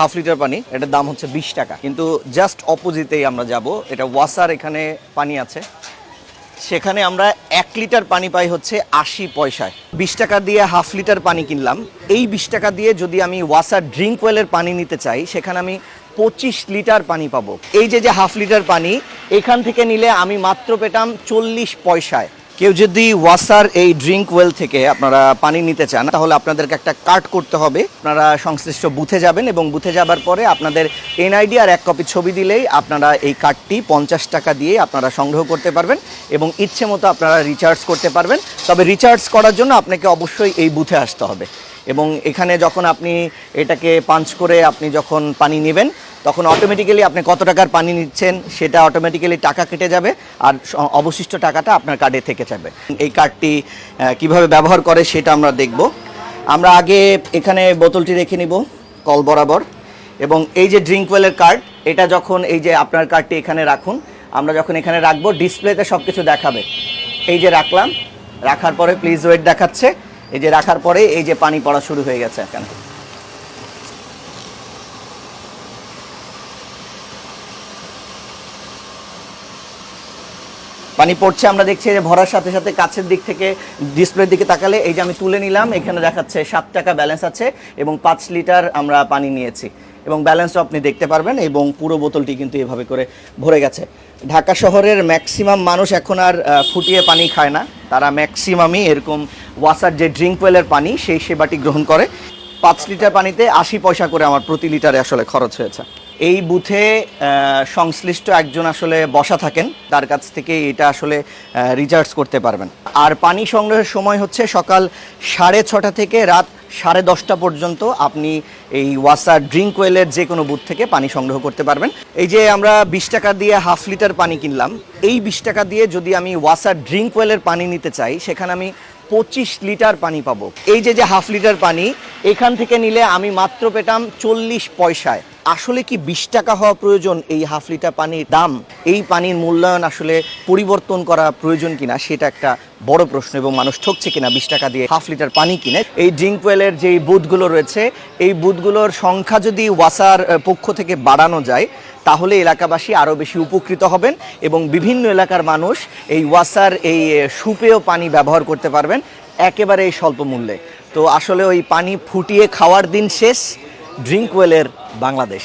Half litre পানি, এটার দাম হচ্ছে বিশ টাকা। কিন্তু জাস্ট অপোজিটেই আমরা যাব। এটা ওয়াসার এখানে পানি আছে। সেখানে আমরা এক লিটার পানি পাই হচ্ছে আশি পয়সায়। বিশ টাকা দিয়ে হাফ লিটার পানি কিনলাম। এই বিশ টাকা দিয়ে যদি আমি ওয়াসার ড্রিঙ্ক ওয়েলের পানি নিতে চাই, সেখানে আমি পঁচিশ লিটার পানি পাবো। এই যে যে হাফ লিটার পানি, এখান থেকে নিলে আমি মাত্র পেতাম চল্লিশ পয়সায়। কেউ যদি ওয়াসার এই ড্রিঙ্ক ওয়েল থেকে আপনারা পানি নিতে চান, তাহলে আপনাদেরকে একটা কার্ড করতে হবে। আপনারা সংশ্লিষ্ট বুথে যাবেন এবং বুথে যাবার পরে আপনাদের এনআইডি আর এক কপি ছবি দিলেই আপনারা এই কার্ডটি পঞ্চাশ টাকা দিয়ে আপনারা সংগ্রহ করতে পারবেন এবং ইচ্ছে মতো আপনারা রিচার্জ করতে পারবেন। তবে রিচার্জ করার জন্য আপনাকে অবশ্যই এই বুথে আসতে হবে। এবং এখানে যখন আপনি এটাকে পাঞ্চ করে আপনি যখন পানি নেবেন তখন অটোমেটিক্যালি আপনি কত টাকার পানি নিচ্ছেন, সেটা অটোমেটিক্যালি টাকা কেটে যাবে আর অবশিষ্ট টাকাটা আপনার কার্ডে থেকে যাবে। এই কার্ডটি কীভাবে ব্যবহার করে সেটা আমরা দেখব। আমরা আগে এখানে বোতলটি রেখে নিব, কল বরাবর। এবং এই যে ড্রিঙ্ক ওয়েলের কার্ড এটা যখন এই যে আপনার কার্ডটি এখানে রাখুন, আমরা যখন এখানে রাখব ডিসপ্লেতে সব কিছু দেখাবে। এই যে রাখলাম, রাখার পরে প্লিজ ওয়েট দেখাচ্ছে। এই যে রাখার পরে এই যে পানি পড়া শুরু হয়ে গেছে এখানে। পানি পড়ছে, আমরা দেখছি যে ভরার সাথে সাথে কাছের দিক থেকে ডিসপ্লের দিকে তাকালে এই যে আমি তুলে নিলাম, এখানে দেখাচ্ছে সাত টাকা ব্যালেন্স আছে এবং পাঁচ লিটার আমরা পানি নিয়েছি। এবং ব্যালেন্সও আপনি দেখতে পারবেন এবং পুরো বোতলটি কিন্তু এভাবে করে ভরে গেছে। ঢাকা শহরের ম্যাক্সিমাম মানুষ এখন আর ফুটিয়ে পানি খায় না। তারা ম্যাক্সিমামই এরকম ওয়াসার যে ড্রিঙ্ক ওয়েলের পানি, সেই সেবাটি গ্রহণ করে। পাঁচ লিটার পানিতে আশি পয়সা করে আমার প্রতি লিটারে আসলে খরচ হয়েছে। এই বুথে সংশ্লিষ্ট একজন আসলে বসা থাকেন, তার কাছ থেকে এটা আসলে রিচার্জ করতে পারবেন। আর পানি সংগ্রহের সময় হচ্ছে সকাল সাড়ে ছটা থেকে রাত সাড়ে দশটা পর্যন্ত আপনি এই ওয়াসার ড্রিঙ্ক ওয়েলের যে কোনো বুথ থেকে পানি সংগ্রহ করতে পারবেন। এই যে আমরা বিশ টাকা দিয়ে হাফ লিটার পানি কিনলাম, এই বিশ টাকা দিয়ে যদি আমি ওয়াসার ড্রিঙ্ক ওয়েলের পানি নিতে চাই, সেখানে আমি পঁচিশ লিটার পানি পাবো। এই যে যে হাফ লিটার পানি এখান থেকে নিলে আমি মাত্র পেতাম চল্লিশ পয়সায়। আসলে কি বিশ টাকা হওয়া প্রয়োজন এই হাফ লিটার পানির দাম? এই পানির মূল্যায়ন আসলে পরিবর্তন করা প্রয়োজন কিনা সেটা একটা বড় প্রশ্ন এবং মানুষ ঠকছে কিনা বিশ টাকা দিয়ে হাফ লিটার পানি কিনে। এই ড্রিঙ্ক ওয়েলের যে বুথগুলো রয়েছে, এই বুথগুলোর সংখ্যা যদি ওয়াসার পক্ষ থেকে বাড়ানো যায়, তাহলে এলাকাবাসী আরও বেশি উপকৃত হবেন এবং বিভিন্ন এলাকার মানুষ এই ওয়াসার এই সুপেয় পানি ব্যবহার করতে পারবেন একেবারে এই স্বল্প মূল্যে। তো আসলে ওই পানি ফুটিয়ে খাওয়ার দিন শেষ ড্রিঙ্ক ওয়েলের বাংলাদেশ।